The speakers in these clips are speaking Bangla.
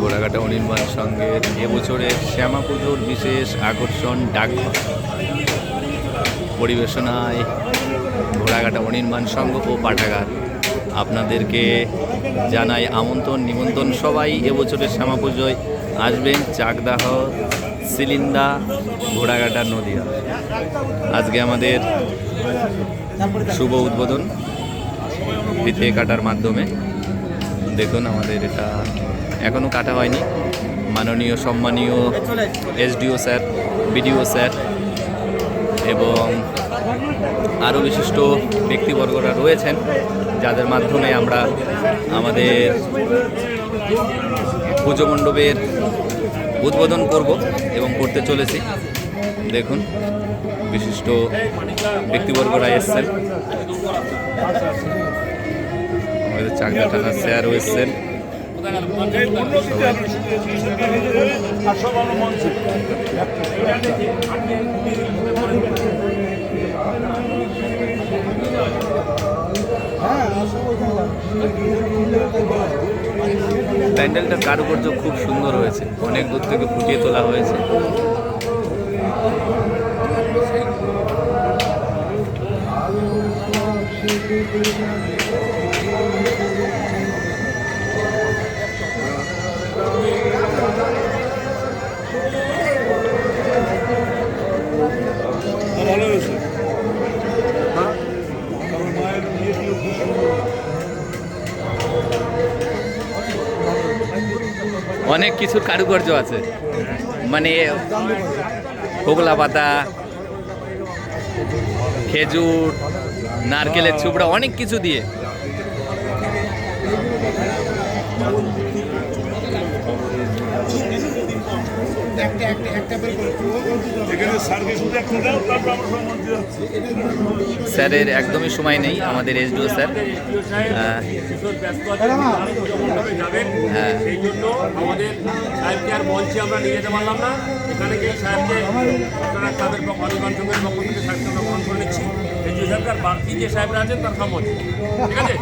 ঘোড়াঘাটা অনির্বাণ সঙ্গের এবছরের শ্যামা পুজোর বিশেষ আকর্ষণ ডাকঘর। পরিবেশনায় ঘোড়াঘাটা অনির্বাণ সংঘ ও পাঠাগার। আপনাদেরকে জানাই আমন্ত্রণ, নিমন্ত্রণ সবাই এবছরের শ্যামা পুজোয় আসবেন। চাকদাহ সিলিন্দা ঘোড়াঘাটা নদিয়া। আজকে আমাদের শুভ উদ্বোধন ফিতে কাটার মাধ্যমে। দেখুন আমাদের এটা এখনও কাটা হয়নি। মাননীয়, সম্মানীয় এসডিও স্যার, বিডিও স্যার এবং আরও বিশিষ্ট ব্যক্তিবর্গরা রয়েছেন, যাদের মাধ্যমে আমরা আমাদের পুজো মণ্ডপের উদ্বোধন করব এবং করতে চলেছি। দেখুন, বিশিষ্ট ব্যক্তিবর্গরা এসছেন। আমাদের চাকদা থানার স্যারও এসছেন। সবাই প্যান্ডেলটার কারুকার্য খুব সুন্দর হয়েছে। অনেক দূর থেকে ফুটিয়ে তোলা হয়েছে। ভালো অনেক কিছুর কারুকার্য আছে। মানে হোগলা পাতা খেজুর নারকেলের ছুবড়া অনেক কিছু দিয়ে। এখানে সার্ভিস শুধু একটা দাও তারপর আমরা সব যাচ্ছি। স্যারের একদমই সময় নেই আমাদের এসডিও স্যার। যাবেন হ্যাঁ। সেই জন্য আমাদের সাহেবকে আর মঞ্চে আমরা নিয়ে যেতে পারলাম না। এখানে গিয়ে সাহেবকে আপনারা তাদের অনির্বাণ সঙ্গের পক্ষ থেকে সাহেবকে আমরা গ্রহণ করে নিচ্ছি। এই যে সাহেবকার বাকি যে সাহেবরা আছেন তার মঞ্চে। ঠিক আছে।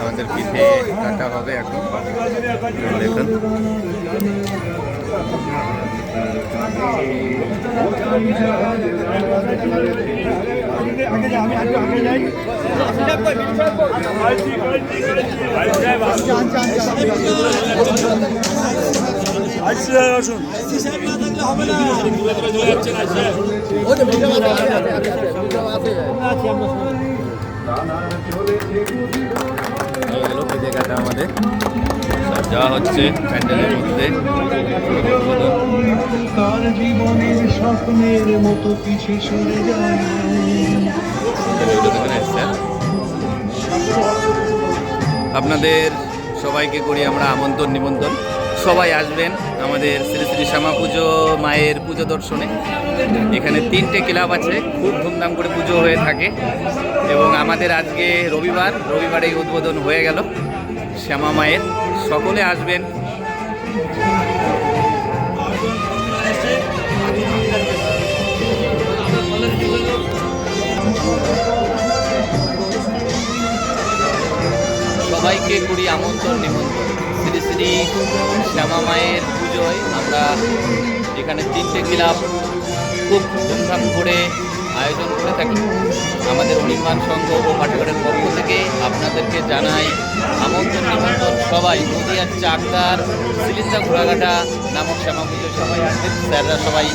আমাদের পিঠে কাটা হবে এখন। দেখুন। আচ্ছা আমাদের যাওয়া হচ্ছে প্যান্ডেলের মধ্যে তার জীবনের স্বপ্নের মতো সরে যায় আপনাদের সবাইকে করি আমরা আমন্ত্রণ নিমন্ত্রণ। সবাই আসবেন আমাদের শ্রী শ্রী শ্যামা পুজো, মায়ের পুজো দর্শনে। এখানে তিনটে ক্লাব আছে, খুব ধুমধাম করে পুজো হয়ে থাকে। এবং আমাদের আজকে রবিবার রবিবারেই উদ্বোধন হয়ে গেল। শ্যামা মায়ের, সকলে আসবেন। সবাইকে করি আমন্ত্রণ নিমন্ত্রণ। শ্রী শ্রী শ্যামা মায়ের পুজোয় আমরা এখানে তিনটে ক্লাব খুব ধুমধাম করে আয়োজন করে থাকি। আমাদের অনির্মাণ সংঘ ও পাঠাগারের পক্ষ থেকে আপনাদেরকে জানাই আমন্ত্রণ, নিমন্ত্রণ। সবাই নদীয়ার চাকদার সিলিন্দা ঘোড়াঘাটা নামক শ্যামা পুজোয় সবাই আসবেন স্যাররা সবাই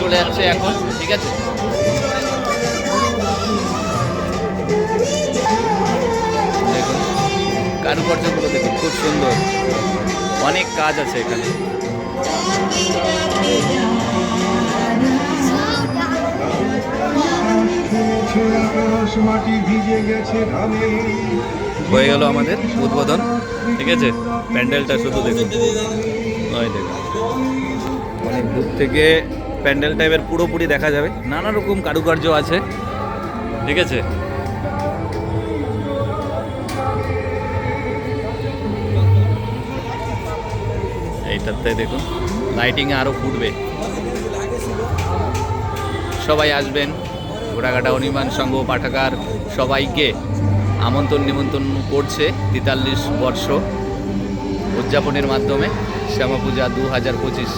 চলে যাচ্ছে এখন, ঠিক আছে? কারুকার্যগুলো দেখুন, খুব সুন্দর। অনেক কাজ আছে এখানে। হয়ে গেল আমাদের উদ্বোধন, ঠিক আছে? প্যান্ডেলটা শুধু দেখুন। দেখুন। অনেক দূর থেকে প্যান্ডেল টাইপের পুরোপুরি দেখা যাবে। নানা রকম কারুকার্য আছে, ঠিক আছে? এইটাতে দেখুন লাইটিংয়ে আরও ফুটবে। সবাই আসবেন, ঘোড়াঘাটা অনিমান সংঘ, পাঠাগার, সবাইকে আমন্ত্রণ নিমন্ত্রণ করছে তেতাল্লিশ বর্ষ উদযাপনের মাধ্যমে শ্যামা পূজা দু হাজার পঁচিশ।